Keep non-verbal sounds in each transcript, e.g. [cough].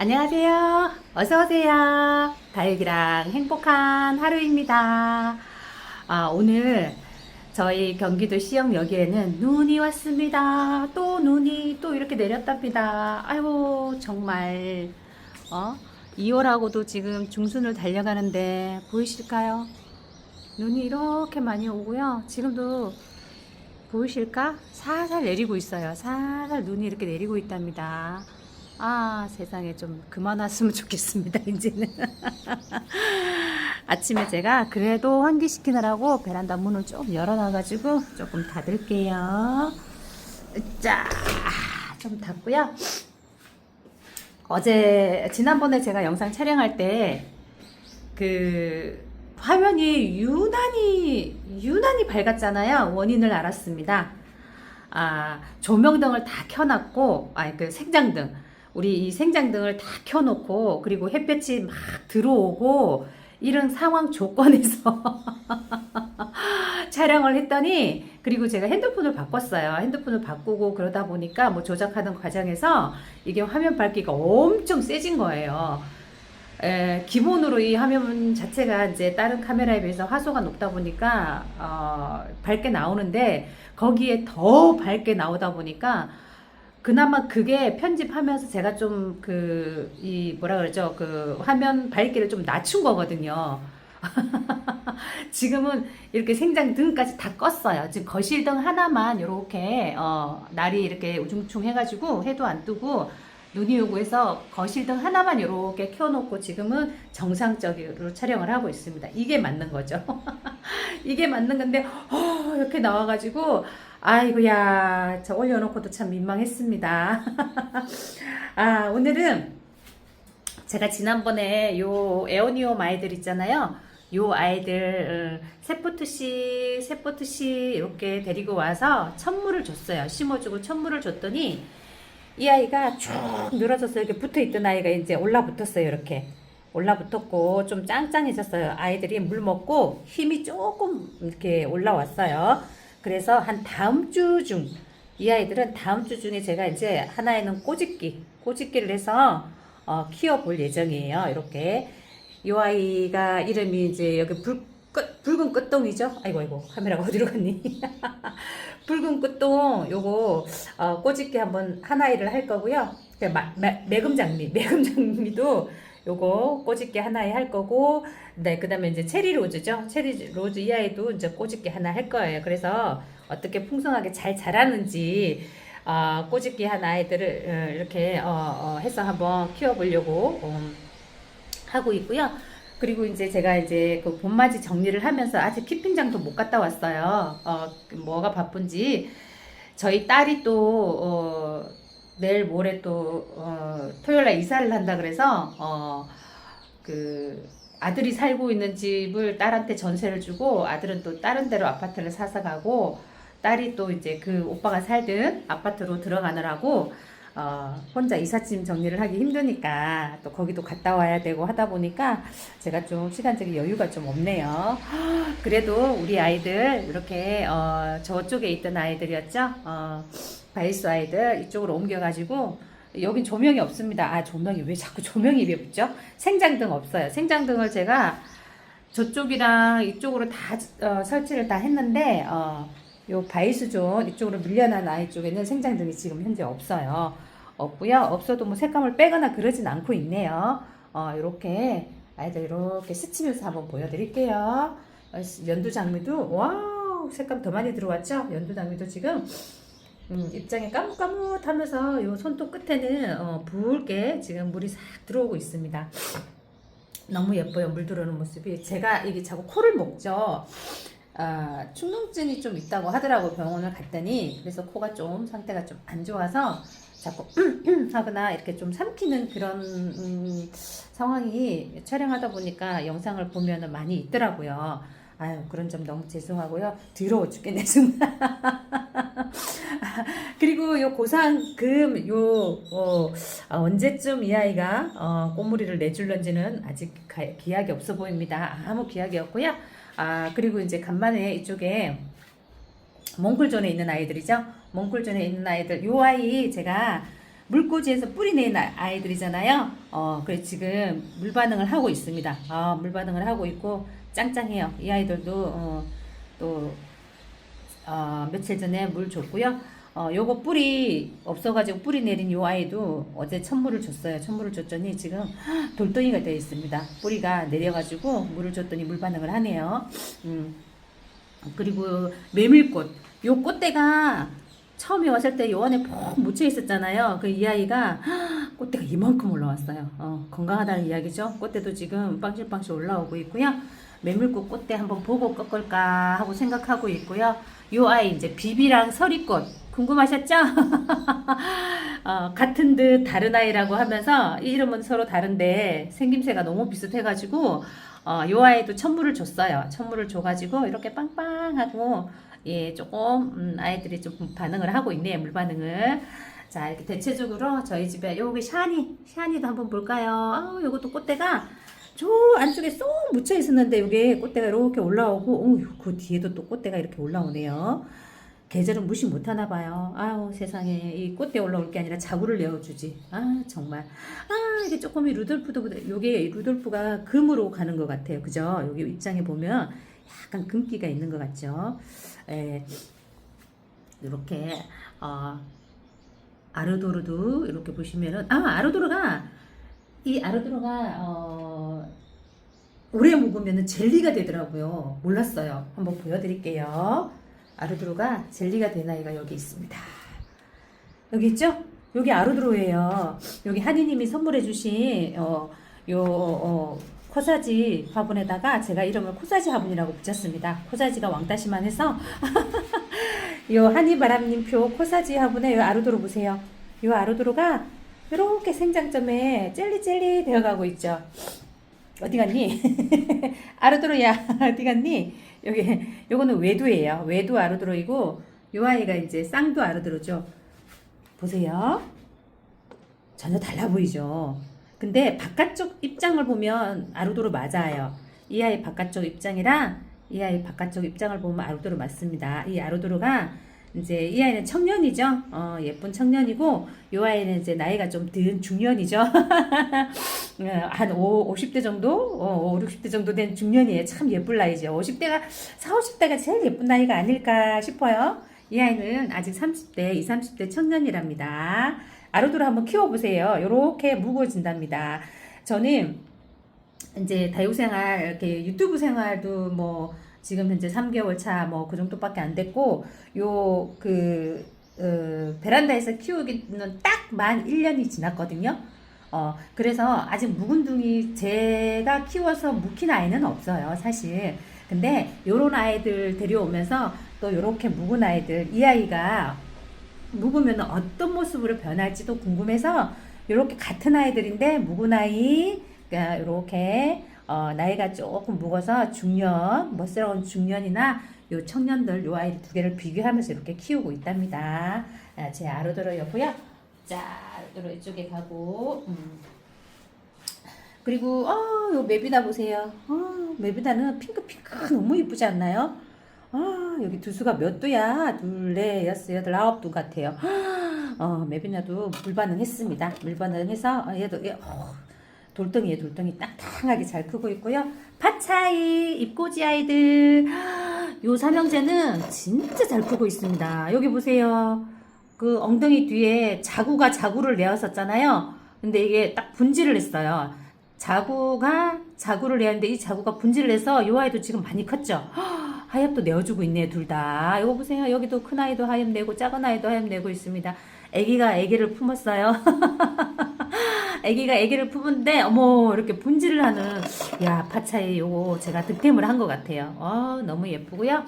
안녕하세요. 어서오세요. 다육이랑 행복한 하루입니다. 아, 오늘 저희 경기도 시영역에는 눈이 왔습니다. 또 눈이 또 이렇게 내렸답니다. 아이고, 정말, 어? 2월하고도 지금 중순을 달려가는데 보이실까요? 눈이 이렇게 많이 오고요. 지금도 보이실까? 살살 내리고 있어요. 살살 눈이 이렇게 내리고 있답니다. 아, 세상에 좀 그만 왔으면 좋겠습니다, 이제는. [laughs] 아침에 제가 그래도 환기시키느라고 베란다 문을 좀 열어놔가지고 조금 닫을게요. 자, 좀 닫고요. 어제, 지난번에 제가 영상 촬영할 때, 그, 화면이 유난히, 유난히 밝았잖아요. 원인을 알았습니다. 아, 조명등을 다 켜놨고, 아, 그 생장등. 우리 이 생장 등을 다 켜놓고, 그리고 햇볕이 막 들어오고, 이런 상황 조건에서 [laughs] 촬영을 했더니, 그리고 제가 핸드폰을 바꿨어요. 핸드폰을 바꾸고 그러다 보니까 뭐 조작하는 과정에서 이게 화면 밝기가 엄청 세진 거예요. 에, 기본으로 이 화면 자체가 이제 다른 카메라에 비해서 화소가 높다 보니까 어, 밝게 나오는데 거기에 더 밝게 나오다 보니까 그나마 그게 편집하면서 제가 좀 그 이 뭐라 그러죠 그 화면 밝기를 좀 낮춘 거거든요. [laughs] 지금은 이렇게 생장 등까지 다 껐어요. 지금 거실 등 하나만 이렇게 어, 날이 이렇게 우중충 해가지고 해도 안 뜨고 눈이 오고 해서 거실 등 하나만 이렇게 켜놓고 지금은 정상적으로 촬영을 하고 있습니다. 이게 맞는 거죠. [laughs] 이게 맞는 건데 어, 이렇게 나와가지고 아이고야 저 올려놓고도 참 민망했습니다. [laughs] 아 오늘은 제가 지난번에 요 에어니오 아이들 있잖아요. 요 아이들 어, 세포트씨 세포트씨 이렇게 데리고 와서 천물을 줬어요. 심어주고 천물을 줬더니 이 아이가 쭉 늘어져서 이렇게 붙어 있던 아이가 이제 올라붙었어요. 이렇게 올라붙었고 좀 짱짱해졌어요. 아이들이 물 먹고 힘이 조금 이렇게 올라왔어요. 그래서 한 다음 주 중 이 아이들은 다음 주 중에 제가 이제 하나에는 꼬집기 꼬집기를 해서 어, 키워볼 예정이에요. 이렇게 이 아이가 이름이 이제 여기 불, 끝, 붉은 끝동이죠. 아이고 아이고 카메라가 어디로 갔니? [laughs] 붉은 끝동 요거 어, 꼬집기 한번 한 아이를 할 거고요. 그 마- 매- 매금장미 매금장미도 요거 꼬집기 하나에 할 거고 네 그다음에 이제 체리 로즈죠. 체리 로즈 이 아이도 이제 꼬집기 하나 할 거예요. 그래서 어떻게 풍성하게 잘 자라는지 아, 꼬집기 한 아이들을 어, 이렇게 어, 어, 해서 한번 키워보려고 음, 하고 있고요. 그리고 이제 제가 이제 그 봄맞이 정리를 하면서 아직 키핑장도 못 갔다 왔어요. 어, 그 뭐가 바쁜지 저희 딸이 또 어, 내일 모레 또 어, 토요일 날 이사를 한다 그래서 어, 그 아들이 살고 있는 집을 딸한테 전세를 주고 아들은 또 다른 데로 아파트를 사서 가고 딸이 또 이제 그 오빠가 살던 아파트로 들어가느라고 어, 혼자 이삿짐 정리를 하기 힘드니까 또 거기도 갔다 와야 되고 하다 보니까 제가 좀 시간적인 여유가 좀 없네요. 그래도 우리 아이들 이렇게 어, 저쪽에 있던 아이들이었죠. 어, 바이스 아이들 이쪽으로 옮겨가지고 여긴 조명이 없습니다. 아 조명이 왜 자꾸 조명이 입에 붙죠? 생장등 없어요. 생장등을 제가 저쪽이랑 이쪽으로 다 어, 설치를 다 했는데 어, 요 바이스존 이쪽으로 밀려난 아이 쪽에는 생장등이 지금 현재 없어요. 없고요. 없어도 뭐 색감을 빼거나 그러진 않고 있네요. 어, 이렇게 아이들 이렇게 스치면서 한번 보여드릴게요. 어, 연두 장미도 와우 색감 더 많이 들어왔죠? 연두 장미도 지금 음, 입장에 까뭇까뭇하면서 요 손톱 끝에는 어, 붉게 지금 물이 싹 들어오고 있습니다. 너무 예뻐요 물 들어오는 모습이 제가 이게 자꾸 코를 먹죠. 아, 충농증이 좀 있다고 하더라고 병원을 갔더니 그래서 코가 좀 상태가 좀 안 좋아서 자꾸 [clears throat] 하거나 이렇게 좀 삼키는 그런 음, 상황이 촬영하다 보니까 영상을 보면은 많이 있더라고요. 아유 그런 점 너무 죄송하고요. 더러워 죽겠네 정말. [laughs] 그리고 요 고상금 요 어, 아, 언제쯤 이 아이가 어, 꽃무리를 내줄런지는 아직 가- 기약이 없어 보입니다. 아무 기약이 없고요. 아 그리고 이제 간만에 이쪽에 몽골존에 있는 아이들이죠. 몽골존에 있는 아이들 요 아이 제가 물꽂이에서 뿌리 낸 아- 아이들이잖아요. 어, 그래 지금 물 반응을 하고 있습니다. 아, 물 반응을 하고 있고 짱짱해요. 이 아이들도 어, 또 어, 며칠 전에 물 줬고요. 어, 요거 뿌리 없어가지고 뿌리 내린 요 아이도 어제 천물을 줬어요. 천물을 줬더니 지금 돌덩이가 되어 있습니다. 뿌리가 내려가지고 물을 줬더니 물 반응을 하네요. 음. 그리고 메밀꽃. 요 꽃대가 처음에 왔을 때 요 안에 푹 묻혀 있었잖아요. 그 이 아이가 꽃대가 이만큼 올라왔어요. 어, 건강하다는 이야기죠. 꽃대도 지금 빵실빵실 올라오고 있고요. 메밀꽃 꽃대 한번 보고 꺾을까 하고 생각하고 있고요. 요 아이 이제 비비랑 서리꽃 궁금하셨죠? [laughs] 어, 같은 듯 다른 아이라고 하면서 이 이름은 서로 다른데 생김새가 너무 비슷해가지고 어, 요 아이도 천물을 줬어요. 천물을 줘가지고 이렇게 빵빵하고 예 조금 음, 아이들이 좀 반응을 하고 있네요. 물 반응을. 자 이렇게 대체적으로 저희 집에 여기 샤니 샤니도 한번 볼까요? 아 요것도 꽃대가 저 안쪽에 쏙 묻혀 있었는데 여기 꽃대가 이렇게 올라오고 어, 그 뒤에도 또 꽃대가 이렇게 올라오네요. 계절은 무시 못하나 봐요. 아우 세상에 이 꽃대 올라올 게 아니라 자구를 내어주지. 아 정말. 아 이게 조금 이 루돌프도 요게 루돌프가 금으로 가는 것 같아요. 그죠? 여기 입장에 보면 약간 금기가 있는 것 같죠. 예. 이렇게 어, 아르도르도 이렇게 보시면은 아 아르도르가 이 아르도르가 어, 오래 묵으면은 젤리가 되더라고요. 몰랐어요. 한번 보여드릴게요. 아르도르가 젤리가 된 아이가 여기 있습니다. 여기 있죠? 여기 아르도르예요. 여기 한이님이 선물해주신 어, 요 어, 코사지 화분에다가 제가 이름을 코사지 화분이라고 붙였습니다. 코사지가 왕따시만 해서 [laughs] 요 한이바람님표 코사지 화분에 요 아르도르 보세요. 요 아르도르가 이렇게 생장점에 젤리젤리 되어가고 있죠. 어디 갔니? [laughs] 아르도르야 어디 갔니? 여기 요거는 외두예요. 외두 아르도르이고 요 아이가 이제 쌍두 아르도르죠. 보세요. 전혀 달라 보이죠. 근데 바깥쪽 입장을 보면 아르도르 맞아요. 이 아이 바깥쪽 입장이랑 이 아이 바깥쪽 입장을 보면 아르도르 맞습니다. 이 아르도르가 이제 이 아이는 청년이죠. 어, 예쁜 청년이고 이 아이는 이제 나이가 좀 든 중년이죠. [laughs] 어, 한 5, 50대 정도? 어, 5, 60대 정도 된 중년이에요. 참 예쁠 나이죠. 50대가 4, 50대가 제일 예쁜 나이가 아닐까 싶어요. 이 아이는 아직 30대, 20, 30대 청년이랍니다. 아르도르 한번 키워보세요. 이렇게 무거워진답니다. 저는 이제 다육 생활, 이렇게 유튜브 생활도 뭐 지금 현재 3개월 차 뭐 그 정도밖에 안 됐고 요그 어, 베란다에서 키우기는 딱 만 1년이 지났거든요. 어, 그래서 아직 묵은둥이 제가 키워서 묵힌 아이는 없어요, 사실. 근데 요런 아이들 데려오면서 또 요렇게 묵은 아이들, 이 아이가 묵으면 어떤 모습으로 변할지도 궁금해서 요렇게 같은 아이들인데 묵은 아이, 그러니까 요렇게 어, 나이가 조금 묵어서 중년, 멋스러운 중년이나 요 청년들 요 아이들 두 개를 비교하면서 이렇게 키우고 있답니다. 아, 제 아르도르였고요. 자, 아르도르 이쪽에 가고 음. 그리고 어, 요 메비다 보세요. 어, 메비다는 핑크핑크 너무 이쁘지 않나요? 아, 여기 두수가 몇 두야? 둘, 넷, 여섯, 여덟, 아홉 두 같아요. 어, 메비나도 물반응 했습니다. 물반응 해서, 어, 얘도, 얘, 어, 돌덩이에 돌덩이 땅땅하게 잘 크고 있고요. 파차이, 입꼬지 아이들. [gasps] 요 삼형제는 진짜 잘 크고 있습니다. 여기 보세요. 그 엉덩이 뒤에 자구가 자구를 내었었잖아요. 근데 이게 딱 분질을 했어요. 자구가 자구를 내었는데 이 자구가 분질을 해서 요 아이도 지금 많이 컸죠. [gasps] 하엽도 내어주고 있네요, 둘 다. 이거 보세요. 여기도 큰 아이도 하엽 내고 작은 아이도 하엽 내고 있습니다. 아기가 아기를 품었어요. [laughs] 아기가 아기를 품은데 어머 이렇게 분질을 하는 야 파차이 요거 제가 득템을 한 것 같아요. 어 너무 예쁘고요.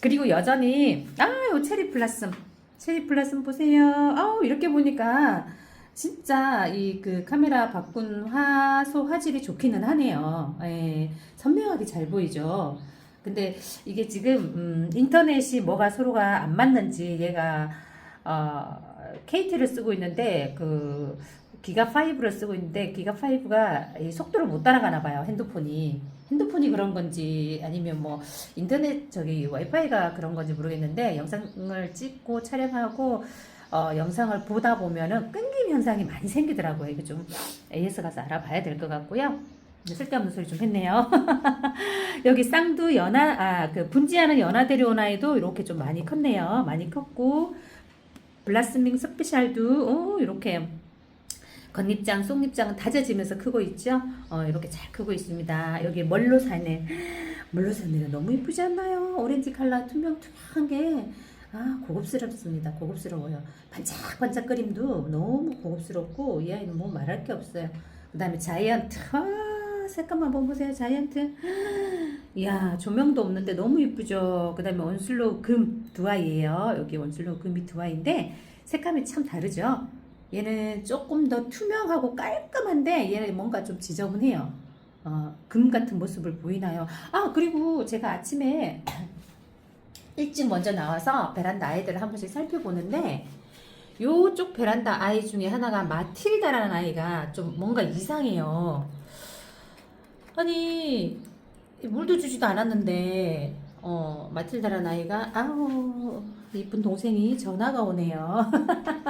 그리고 여전히 아요 체리 플라슴 체리 플라슴 보세요. 아우 이렇게 보니까 진짜 이 그 카메라 바꾼 화소 화질이 좋기는 하네요. 예, 선명하게 잘 보이죠. 근데 이게 지금 음, 인터넷이 뭐가 서로가 안 맞는지 얘가 어, KT를 쓰고 있는데 그 기가 5를 쓰고 있는데 기가 5가 이 속도를 못 따라가나 봐요 핸드폰이 핸드폰이 그런 건지 아니면 뭐 인터넷 저기 와이파이가 그런 건지 모르겠는데 영상을 찍고 촬영하고 어, 영상을 보다 보면은 끊김 현상이 많이 생기더라고요. 이거 좀 AS 가서 알아봐야 될 것 같고요. 쓸데없는 소리 좀 했네요. [laughs] 여기 쌍두 연하, 아, 그 분지하는 연하대리 아이도 이렇게 좀 많이 컸네요. 많이 컸고, 블라스밍 스페셜도, 오, 이렇게 겉잎장, 속잎장은 다져지면서 크고 있죠? 어, 이렇게 잘 크고 있습니다. 여기 멀로 사네. 멀로 사네가 너무 이쁘지 않나요? 오렌지 컬러 투명투명한 게, 아, 고급스럽습니다. 고급스러워요. 반짝반짝 그림도 너무 고급스럽고, 이 아이는 뭐 말할 게 없어요. 그 다음에 자이언트. 아, 색감만 한번 보세요. 자이언트. [gasps] 이야, 조명도 없는데 너무 이쁘죠? 그 다음에 원슬로 금두 아이예요. 여기 원슬로 금이 두 아이인데, 색감이 참 다르죠? 얘는 조금 더 투명하고 깔끔한데, 얘는 뭔가 좀 지저분해요. 어, 금 같은 모습을 보이나요? 아, 그리고 제가 아침에 [clears throat] 일찍 먼저 나와서 베란다 아이들을 한 번씩 살펴보는데, 요쪽 베란다 아이 중에 하나가 마틸다라는 아이가 좀 뭔가 이상해요. 아니, 물도 주지도 않았는데, 어, 마틸다라는 아이가, 아우, 이쁜 동생이 전화가 오네요.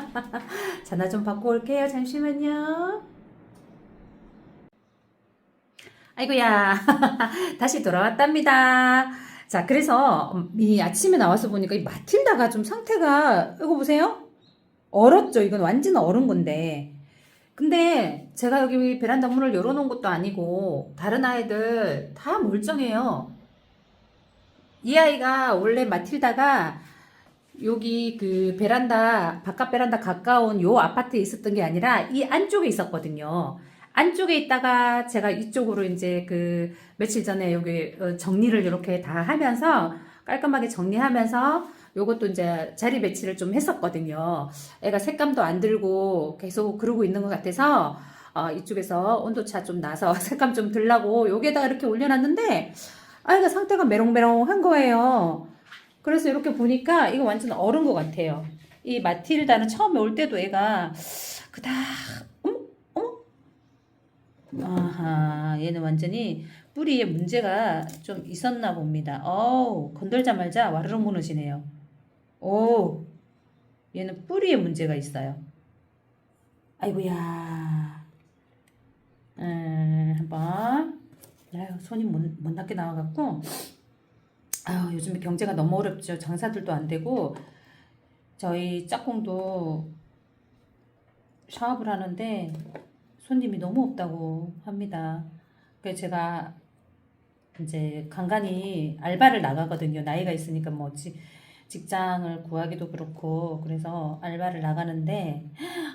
[laughs] 전화 좀 받고 올게요. 잠시만요. 아이고야, [laughs] 다시 돌아왔답니다. 자, 그래서 이 아침에 나와서 보니까 이 마틸다가 좀 상태가, 이거 보세요. 얼었죠. 이건 완전 얼은 건데. 근데 제가 여기 베란다 문을 열어놓은 것도 아니고 다른 아이들 다 멀쩡해요. 이 아이가 원래 마틸다가 여기 그 베란다 바깥 베란다 가까운 요 아파트에 있었던 게 아니라 이 안쪽에 있었거든요. 안쪽에 있다가 제가 이쪽으로 이제 그 며칠 전에 여기 어, 정리를 이렇게 다 하면서 깔끔하게 정리하면서 요것도 이제 자리 배치를 좀 했었거든요. 애가 색감도 안 들고 계속 그러고 있는 것 같아서 어, 이쪽에서 온도차 좀 나서 [laughs] 색감 좀 들라고 여기에다가 이렇게 올려놨는데 아이가 상태가 메롱메롱한 거예요. 그래서 이렇게 보니까 이거 완전 얼은 것 같아요. 이 마틸다는 처음에 올 때도 애가 그닥 어머 어머 아하 얘는 완전히 뿌리에 문제가 좀 있었나 봅니다. 어우 건들자마자 와르르 무너지네요. 오 얘는 뿌리에 문제가 있어요. 아이고야 음, 한번 아유 손이 못, 못 낫게 나와갖고 아유 요즘에 경제가 너무 어렵죠. 장사들도 안 되고 저희 짝꿍도 사업을 하는데 손님이 너무 없다고 합니다. 그래서 제가 이제 간간히 알바를 나가거든요. 나이가 있으니까 뭐 지, 직장을 구하기도 그렇고 그래서 알바를 나가는데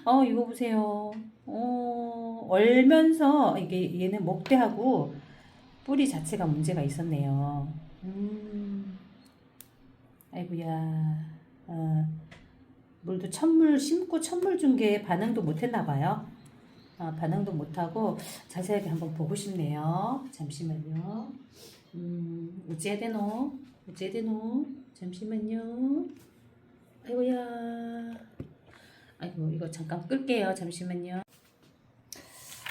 어 이거 보세요. 어 얼면서 이게 얘는 목대하고 뿌리 자체가 문제가 있었네요. 음 아이고야 어, 물도 천물 심고 천물 준 게 반응도 못했나 봐요. 아, 반응도 못하고 자세하게 한번 보고 싶네요. 잠시만요. 음, 우찌에 되노? 우찌에 되노? 잠시만요. 아이고야. 아이고, 이거 잠깐 끌게요. 잠시만요.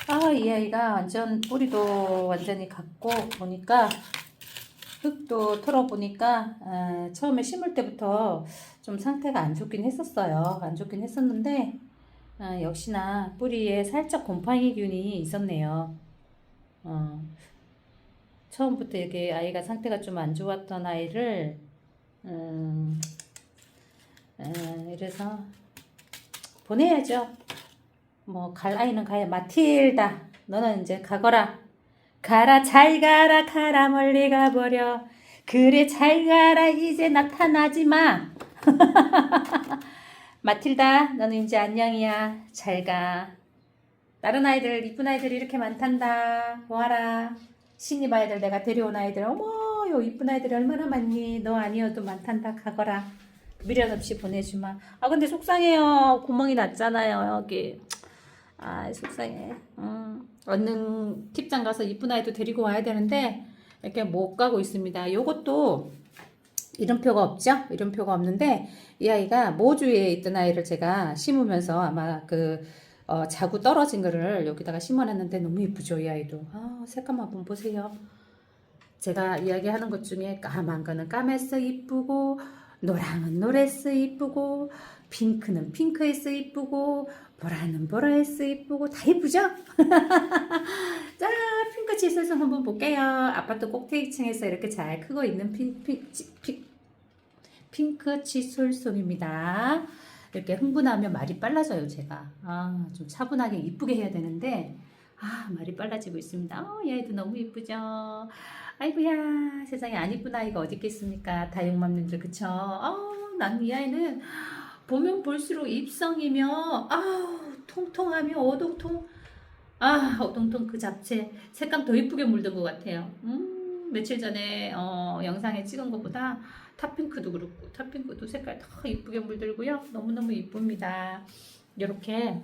아, 이 아이가 완전 뿌리도 완전히 갖고 보니까 흙도 털어보니까 아, 처음에 심을 때부터 좀 상태가 안 좋긴 했었어요. 안 좋긴 했었는데 아, 역시나 뿌리에 살짝 곰팡이균이 있었네요. 어, 처음부터 이렇게 아이가 상태가 좀 안 좋았던 아이를 음, 음, 이래서 보내야죠. 뭐 갈 아이는 가야 마틸다. 너는 이제 가거라. 가라 잘 가라 가라 멀리 가버려. 그래 잘 가라 이제 나타나지 마. [laughs] 마틸다, 너는 이제 안녕이야. 잘 가. 다른 아이들, 이쁜 아이들이 이렇게 많단다. 와라. 신입 아이들, 내가 데려온 아이들. 어머, 요 이쁜 아이들이 얼마나 많니? 너 아니어도 많단다. 가거라. 미련 없이 보내주마. 아, 근데 속상해요. 구멍이 났잖아요, 여기. 아, 속상해. 음, 얼른 팁장 가서 이쁜 아이도 데리고 와야 되는데, 이렇게 못 가고 있습니다. 요것도 이름표가 없죠? 이름표가 없는데 이 아이가 모주에 있던 아이를 제가 심으면서 아마 그 어, 자구 떨어진 거를 여기다가 심어놨는데 너무 이쁘죠 이 아이도 아 색감 한번 보세요 제가 이야기하는 것 중에 까만 거는 까매서 이쁘고 노랑은 노래스 이쁘고 핑크는 핑크에스 이쁘고 보라는 보라에스 이쁘고 다 이쁘죠? [laughs] 자 핑크 치솔솜 한번 볼게요. 아파트 꼭대기층에서 이렇게 잘 크고 있는 핑크 치솔솜입니다. 이렇게 흥분하면 말이 빨라져요 제가. 아, 좀 차분하게 이쁘게 해야 되는데 아 말이 빨라지고 있습니다. 어, 얘도 너무 이쁘죠? 아이고야 세상에 안 이쁜 아이가 어디 있겠습니까 다육맘님들 그쵸? 어, 나는 이 아이는 보면 볼수록 입성이며 아우 통통하며 어동통 아 어동통 그 잡채 색감 더 이쁘게 물든 것 같아요. 음 며칠 전에 어, 영상에 찍은 것보다 탑핑크도 그렇고 탑핑크도 색깔 더 이쁘게 물들고요. 너무너무 이쁩니다. 이렇게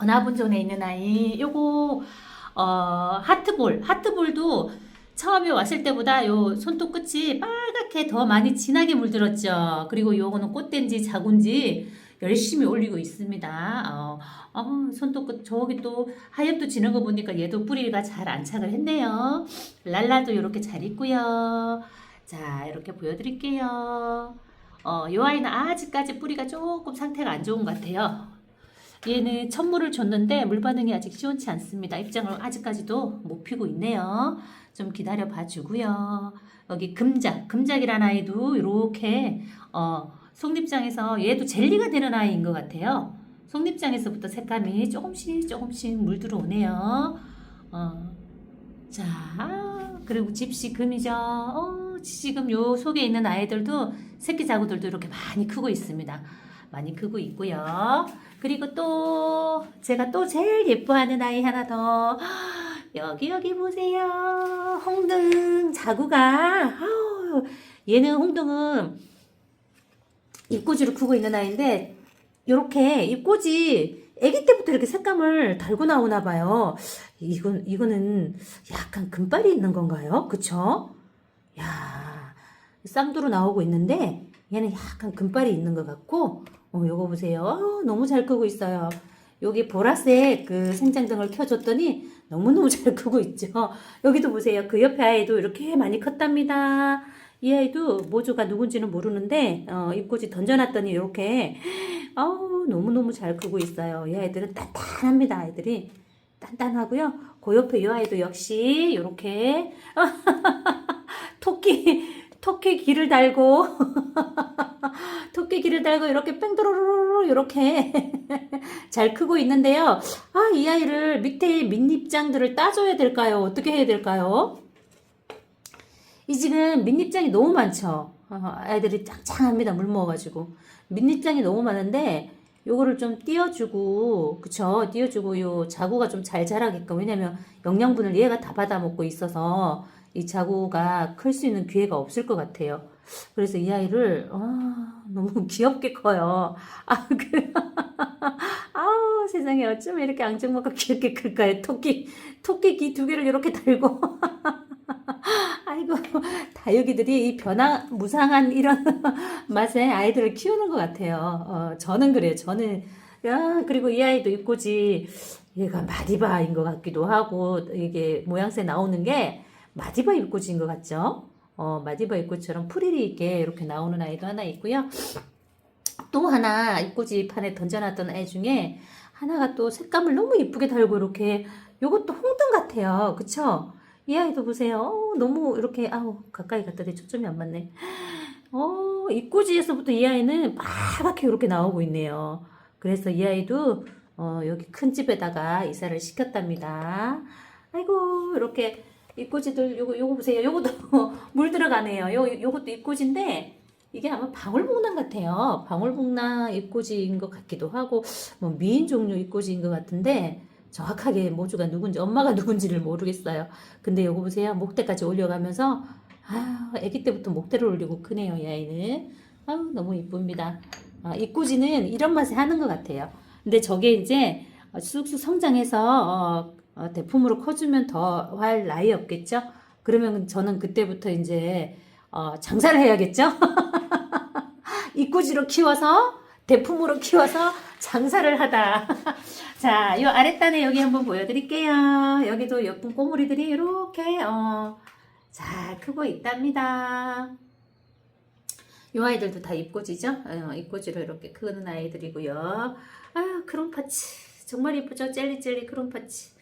은하분존에 있는 아이 요거 어, 하트볼 하트볼도 처음에 왔을 때보다 요 손톱 끝이 빨 갛게 더 많이 진하게 물들었죠. 그리고 요거는 꽃된지 자군지 열심히 올리고 있습니다. 어, 어, 손톱 끝 저기 또 하엽도 지는 거 보니까 얘도 뿌리가 잘 안착을 했네요. 랄라도 이렇게 잘 있고요. 자 이렇게 보여드릴게요. 어, 요 아이는 아직까지 뿌리가 조금 상태가 안 좋은 것 같아요. 얘는 천물을 줬는데 물 반응이 아직 시원치 않습니다. 입장을 아직까지도 못 피고 있네요. 좀 기다려 봐주고요. 여기 금작, 금작이라는 아이도 이렇게 어, 속립장에서 얘도 젤리가 되는 아이인 것 같아요. 속립장에서부터 색감이 조금씩 조금씩 물 들어오네요. 어, 자, 그리고 집시 금이죠. 어, 지금 요 속에 있는 아이들도 새끼 자구들도 이렇게 많이 크고 있습니다. 많이 크고 있고요. 그리고 또 제가 또 제일 예뻐하는 아이 하나 더 [gasps] 여기 여기 보세요. 홍등 자구가 아우, 얘는 홍등은 입꼬지로 크고 있는 아이인데 요렇게 입꼬지 아기 때부터 이렇게 색감을 달고 나오나 봐요. 이건 이거는 약간 금발이 있는 건가요? 그쵸? 야 쌍두로 나오고 있는데 얘는 약간 금발이 있는 것 같고 어, 요거 보세요. 어, 너무 잘 크고 있어요. 여기 보라색 그 생장등을 켜줬더니 너무너무 잘 크고 있죠. 여기도 보세요. 그 옆에 아이도 이렇게 많이 컸답니다. 이 아이도 모주가 누군지는 모르는데 어, 입꼬지 던져놨더니 이렇게 어우 너무너무 잘 크고 있어요. 이 아이들은 단단합니다. 아이들이 단단하고요. 그 옆에 이 아이도 역시 이렇게 [laughs] 토끼 토끼 귀를 달고 [laughs] 토끼 귀를 달고 이렇게 뺑도로로로 이렇게 [laughs] 잘 크고 있는데요. 아, 이 아이를 밑에 밑잎장들을 따줘야 될까요? 어떻게 해야 될까요? 이 지금 밑잎장이 너무 많죠. 어, 아이들이 짱짱합니다. 물 먹어가지고 밑잎장이 너무 많은데 요거를 좀 띄워주고 그쵸? 띄워주고 요 자구가 좀 잘 자라게끔 왜냐면 영양분을 얘가 다 받아먹고 있어서 이 자구가 클 수 있는 기회가 없을 것 같아요. 그래서 이 아이를 아, 너무 [laughs] 귀엽게 커요. 아, 그, [laughs] 아우 세상에 어쩜 이렇게 앙증맞고 귀엽게 클까요? 토끼 토끼 귀 두 개를 이렇게 달고 [laughs] 아이고 다육이들이 이 변화 무상한 이런 맛에 아이들을 키우는 것 같아요. 어, 저는 그래요. 저는 야 그리고 이 아이도 입꼬지 얘가 마디바인 것 같기도 하고 이게 모양새 나오는 게 마디바 입꼬지인 것 같죠? 어, 마디바 입꼬지처럼 프릴이 있게 이렇게 나오는 아이도 하나 있고요. 또 하나 입꼬지 판에 던져놨던 아이 중에 하나가 또 색감을 너무 이쁘게 달고 이렇게 요것도 홍등 같아요. 그쵸? 이 아이도 보세요. 어, 너무 이렇게 아우 가까이 대 초점이 안 맞네. 어, 입꼬지에서부터 이 아이는 빨갛게 이렇게 나오고 있네요. 그래서 이 아이도 어, 여기 큰 집에다가 이사를 시켰답니다. 아이고 이렇게 입꼬지들 요거 요거 보세요. 요것도 [laughs] 물 들어가네요. 요 요것도 입꼬지인데 이게 아마 방울복랑 같아요. 방울복랑 입꼬지인 것 같기도 하고 뭐 미인 종류 입꼬지인 것 같은데 정확하게 모주가 누군지 엄마가 [laughs] 누군지를 모르겠어요. 근데 요거 보세요. 목대까지 올려가면서 아, 아기 때부터 목대를 올리고 크네요, 이 아이는. 아, 너무 이쁩니다. 아, 입꼬지는 이런 맛에 하는 것 같아요. 근데 저게 이제 쑥쑥 성장해서 어, 어, 대품으로 커주면 더 할 나위 없겠죠? 그러면 저는 그때부터 이제 어, 장사를 해야겠죠? [laughs] 입꼬지로 키워서 대품으로 키워서 장사를 하다. [laughs] 자, 이 아랫단에 여기 한번 보여드릴게요. 여기도 예쁜 꼬물이들이 이렇게 어, 잘 크고 있답니다. 이 아이들도 다 입꼬지죠? 어, 입꼬지로 이렇게 크는 아이들이고요. 아, 크롬 파츠. 정말 이쁘죠? 젤리젤리 크롬 파츠.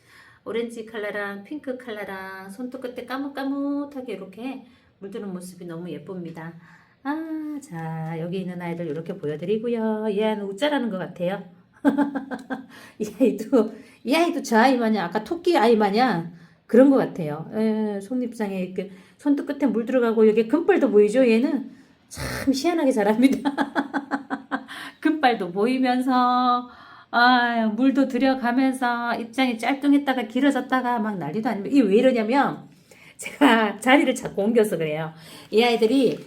오렌지 컬러랑 핑크 컬러랑 손톱 끝에 까뭇까뭇하게 이렇게 물드는 모습이 너무 예쁩니다. 아, 자, 여기 있는 아이들 이렇게 보여드리고요. 이 아이는 웃자라는 것 같아요. [laughs] 이 아이도, 이 아이도 저 아이 마냥, 아까 토끼 아이 마냥 그런 것 같아요. 에, 속립상에 이렇게 손톱 끝에 물 들어가고 여기 금발도 보이죠? 얘는 참 희한하게 자랍니다. [laughs] 금발도 보이면서 아, 물도 들여가면서 입장이 짤뚱했다가 길어졌다가 막 난리도 아닙니다. 이게 왜 이러냐면 제가 [laughs] 자리를 자꾸 옮겨서 그래요. 이 아이들이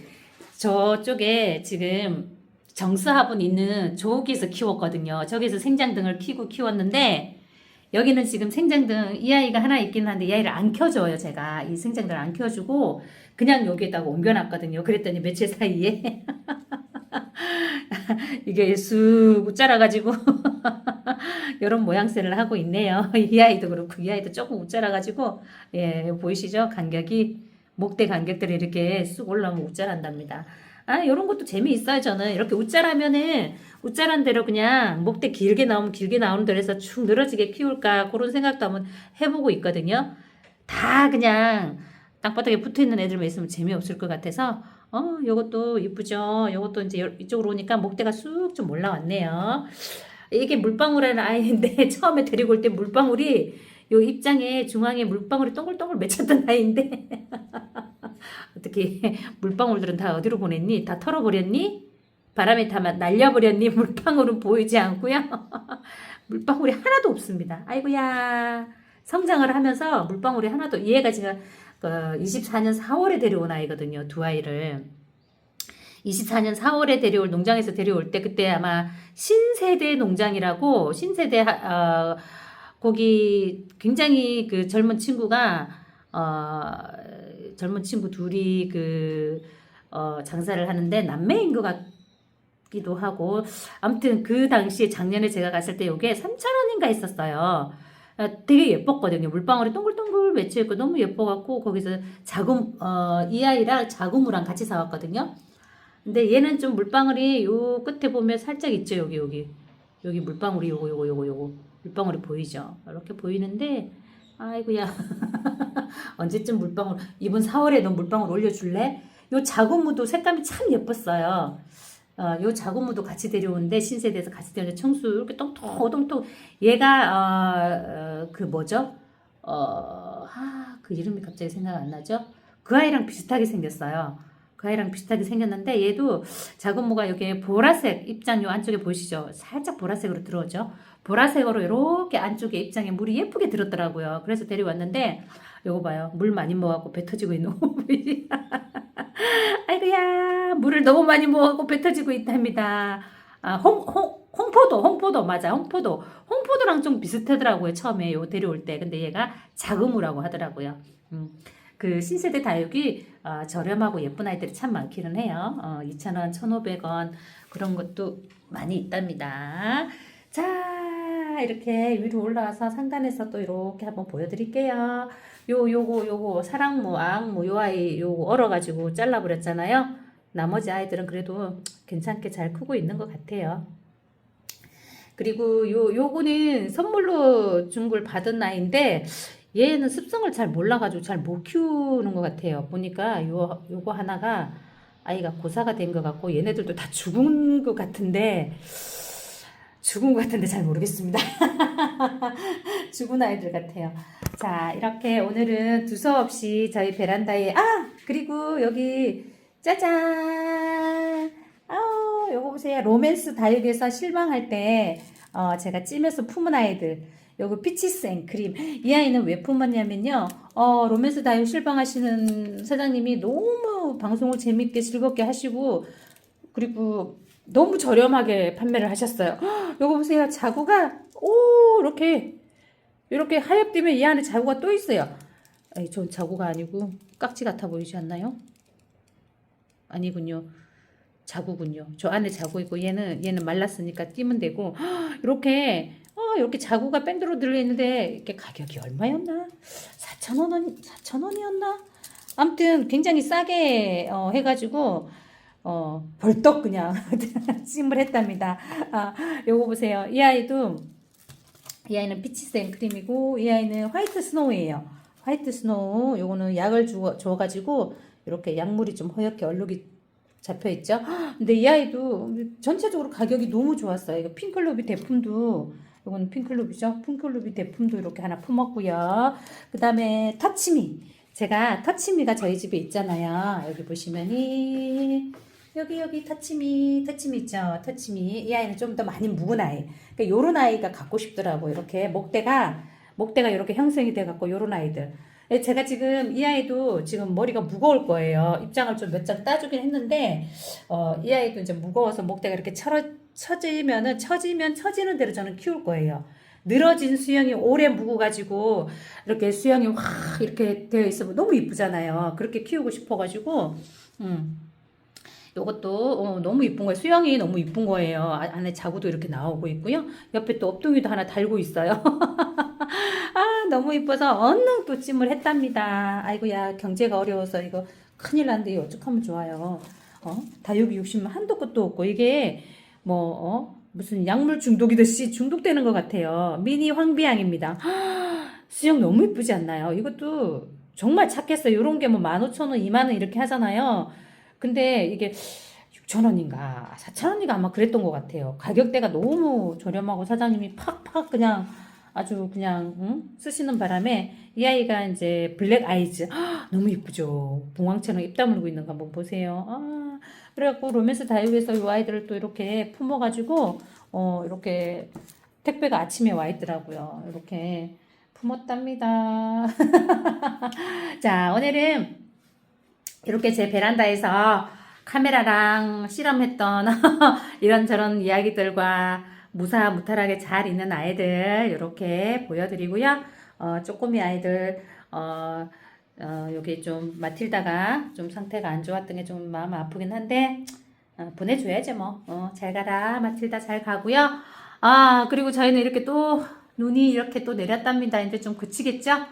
저쪽에 지금 정수화분 있는 저기에서 키웠거든요. 저기서 생장 등을 키고 키웠는데 여기는 지금 생장등 이 아이가 하나 있긴 한데 이 아이를 안 켜줘요. 제가 이 생장등을 안 켜주고 그냥 여기에다가 옮겨놨거든요. 그랬더니 며칠 사이에 [laughs] [laughs] 이게 쑥 웃자라가지고 [laughs] 이런 모양새를 하고 있네요. [laughs] 이 아이도 그렇고 이 아이도 조금 웃자라가지고 예 보이시죠? 간격이 목대 간격들이 이렇게 쑥 올라오면 웃자란답니다. 아 이런 것도 재미있어요 저는 이렇게 웃자라면은 웃자란 대로 그냥 목대 길게 나오면 길게 나오는 대로 해서 축 늘어지게 키울까 그런 생각도 한번 해보고 있거든요. 다 그냥 땅바닥에 붙어있는 애들만 있으면 재미없을 것 같아서 어 요것도 이쁘죠? 요것도 이제 요- 이쪽으로 오니까 목대가 쑥 좀 올라왔네요. 이게 물방울이라는 아이인데 [laughs] 처음에 데리고 올 때 물방울이 요 입장에 중앙에 물방울이 동글동글 맺혔던 [laughs] 아이인데 [laughs] 어떻게 물방울들은 다 어디로 보냈니? 다 털어버렸니? 바람에 다 날려버렸니? 물방울은 보이지 않고요. 물방울이 하나도 없습니다. 아이고야. 성장을 하면서 물방울이 하나도 얘가 지금 그 24년 4월에 데려온 아이거든요. 두 아이를. 24년 4월에 데려올 농장에서 데려올 때 그때 아마 신세대 농장이라고 신세대 하- 어, 거기 굉장히 그 젊은 친구가 어, 젊은 친구 둘이 그 어, 장사를 하는데 남매인 것 같기도 하고 아무튼 그 당시에 작년에 제가 갔을 때 이게 3,000원인가 했었어요. 아, 되게 예뻤거든요. 물방울이 동글동글 맺혀있고 너무 예뻐갖고 거기서 자금 어, 이 아이랑 자구무랑 같이 사왔거든요. 근데 얘는 좀 물방울이 요 끝에 보면 살짝 있죠. 여기 여기 여기 물방울이 요거 요거 요거 요거 물방울이 보이죠. 이렇게 보이는데 아이고야 [laughs] 언제쯤 물방울 이번 4월에 너 물방울 올려줄래? 요 자구무도 색감이 참 예뻤어요. 어, 요 자구무도 같이 데려오는데 신세대에서 같이 데려오는데 청수 이렇게 똥통똥통 얘가 어, 어, 그 뭐죠? 어, 아, 그 이름이 갑자기 생각 안 나죠? 그 아이랑 비슷하게 생겼어요. 그 아이랑 비슷하게 생겼는데 얘도 자구무가 여기 보라색 입장 요 안쪽에 보이시죠? 살짝 보라색으로 들어오죠. 보라색으로 이렇게 안쪽에 입장에 물이 예쁘게 들었더라고요. 그래서 데려왔는데 요거 봐요. 물 많이 먹어갖고 배 터지고 있는 거 보이지? [laughs] 아이고야 물을 너무 많이 먹어갖고 배 터지고 있답니다. 아, 홍, 홍, 홍포도, 홍포도, 맞아, 홍포도. 홍포도랑 좀 비슷하더라고요, 처음에 요 데려올 때. 근데 얘가 자금우라고 하더라고요. 음, 그 신세대 다육이 어, 저렴하고 예쁜 아이들이 참 많기는 해요. 어, 2,000원, 1,500원 그런 것도 많이 있답니다. 자, 이렇게 위로 올라와서 상단에서 또 이렇게 한번 보여드릴게요. 요, 요거, 요거, 사랑무, 악무, 요 아이 요거 얼어가지고 잘라버렸잖아요. 나머지 아이들은 그래도 괜찮게 잘 크고 있는 것 같아요. 그리고 요, 요거는 선물로 준 걸 받은 아이인데, 얘는 습성을 잘 몰라가지고 잘 못 키우는 것 같아요. 보니까 요, 요거 하나가 아이가 고사가 된 것 같고, 얘네들도 다 죽은 것 같은데, 죽은 것 같은데 잘 모르겠습니다. [laughs] 죽은 아이들 같아요. 자, 이렇게 오늘은 두서없이 저희 베란다에, 아! 그리고 여기, 짜잔! 아우, 요거 보세요. 로맨스 다육에서 실망할 때, 어, 제가 찜해서 품은 아이들. 요거 피치스 앤크림. 이 아이는 왜 품었냐면요. 어, 로맨스 다육 실망하시는 사장님이 너무 방송을 재밌게 즐겁게 하시고, 그리고 너무 저렴하게 판매를 하셨어요. 헉, 요거 보세요. 자구가, 오, 이렇게, 이렇게 하얗디면 이 안에 자구가 또 있어요. 아니, 전 자구가 아니고 깍지 같아 보이지 않나요? 아니군요. 자구군요. 저 안에 자구 있고 얘는 얘는 말랐으니까 띄면 되고 헉, 이렇게 어 이렇게 자구가 밴드로 들려 있는데 이게 가격이 얼마였나? 4,000원 4,000원이었나? 아무튼 굉장히 싸게 어, 해가지고 어, 벌떡 그냥 [laughs] 찜을 했답니다. 아, 요거 보세요. 이 아이도 이 아이는 피치 생크림이고 이 아이는 화이트 스노우예요. 화이트 스노우 요거는 약을 주어 줘가지고 이렇게 약물이 좀 허옇게 얼룩이 잡혀 있죠. [gasps] 근데 이 아이도 전체적으로 가격이 너무 좋았어요. 이거 핑클루비 제품도 이거는 핑클루비죠. 핑클루비 제품도 이렇게 하나 품었고요. 그 다음에 터치미. 제가 터치미가 저희 집에 있잖아요. 여기 보시면이 여기 여기 터치미 터치미 있죠. 터치미 이 아이는 좀 더 많이 묵은 아이. 그러니까 요런 아이가 갖고 싶더라고. 이렇게 목대가 목대가 이렇게 형성이 돼 갖고 요런 아이들. 예, 제가 지금 이 아이도 지금 머리가 무거울 거예요. 입장을 좀 몇 장 따주긴 했는데, 어, 이 아이도 이제 무거워서 목대가 이렇게 처, 처지면은, 처지면 처지는 대로 저는 키울 거예요. 늘어진 수영이 오래 묵어가지고, 이렇게 수영이 확 이렇게 되어 있으면 너무 이쁘잖아요. 그렇게 키우고 싶어가지고, 음. 요것도 어, 너무 이쁜 거예요. 수영이 너무 이쁜 거예요. 아- 안에 자구도 이렇게 나오고 있고요. 옆에 또 업둥이도 하나 달고 있어요. [laughs] 아, 너무 이뻐서 얼른 또 찜을 했답니다. 아이고야, 경제가 어려워서 이거 큰일 난데 어떡하면 좋아요. 어? 다육이 욕심 한도 끝도 없고, 이게 뭐, 어? 무슨 약물 중독이듯이 중독되는 것 같아요. 미니 황비양입니다. [gasps] 수영 너무 이쁘지 않나요? 이것도 정말 찾겠어요. 이런 게 뭐 15,000원, 2만원 이렇게 하잖아요. 근데 이게 6,000원인가 4,000원인가 아마 그랬던 것 같아요. 가격대가 너무 저렴하고 사장님이 팍팍 그냥 아주 그냥 응? 쓰시는 바람에 이 아이가 이제 블랙 아이즈 헉, 너무 이쁘죠. 봉황처럼 입 다물고 있는 거 한번 보세요. 아, 그래갖고 로맨스 다이브에서 이 아이들을 또 이렇게 품어가지고 어 이렇게 택배가 아침에 와 있더라고요. 이렇게 품었답니다. [laughs] 자 오늘은 이렇게 제 베란다에서 카메라랑 실험했던 [laughs] 이런저런 이야기들과 무사무탈하게 잘 있는 아이들 이렇게 보여드리고요. 어, 쪼꼬미 아이들 어, 어, 여기 좀 마틸다가 좀 상태가 안 좋았던 게 좀 마음 아프긴 한데 어, 보내줘야지 뭐. 어, 잘 가라 마틸다 잘 가고요. 아 그리고 저희는 이렇게 또 눈이 이렇게 또 내렸답니다. 이제 좀 그치겠죠?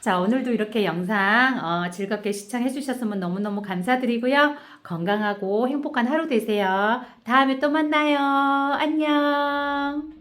자, 오늘도 이렇게 영상 어, 즐겁게 시청해 주셨으면 너무너무 감사드리고요. 건강하고 행복한 하루 되세요. 다음에 또 만나요. 안녕.